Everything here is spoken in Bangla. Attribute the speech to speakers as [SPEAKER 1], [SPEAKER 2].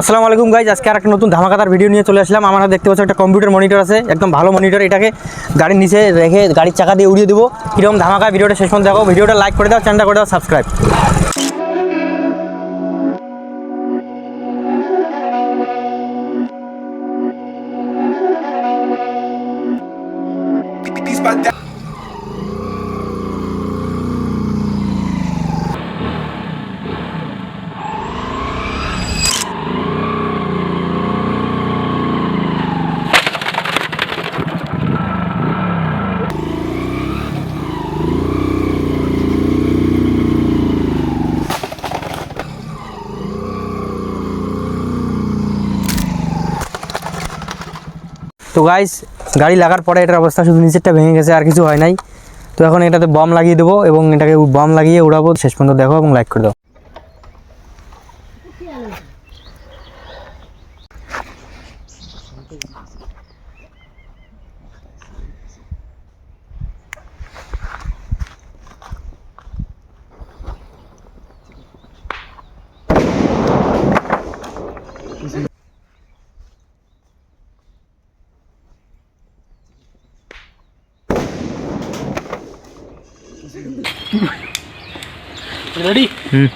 [SPEAKER 1] আসসালামু আলাইকুম গাইজ আজকে আর একটা নতুন ধামাকাতার ভিডিও নিয়ে চলে আসলাম। আমার দেখতে পাচ্ছ একটা কম্পিউটার মনিটর আছে, একদম ভালো মনিটর এটাকে গাড়ির নিচে রেখে গাড়ির চাকা দিয়ে উড়িয়ে দেবো। কীরকম ধামাকা ভিডিওটা শেষ পর্যন্ত দেখো। ভিডিওটা লাইক করে দাও চ্যানেলটা করে দাও সাবস্ক্রাইব তো গাইস গাড়ি লাগার পরে এটার অবস্থা শুধু নিচেরটা ভেঙে গেছে, আর কিছু হয় নাই। তো এখন এটাতে বম লাগিয়ে দেবো এবং এটাকে বম লাগিয়ে উড়াবো। শেষ পর্যন্ত দেখো এবং লাইক করে দাও।
[SPEAKER 2] રેડી
[SPEAKER 1] હમ.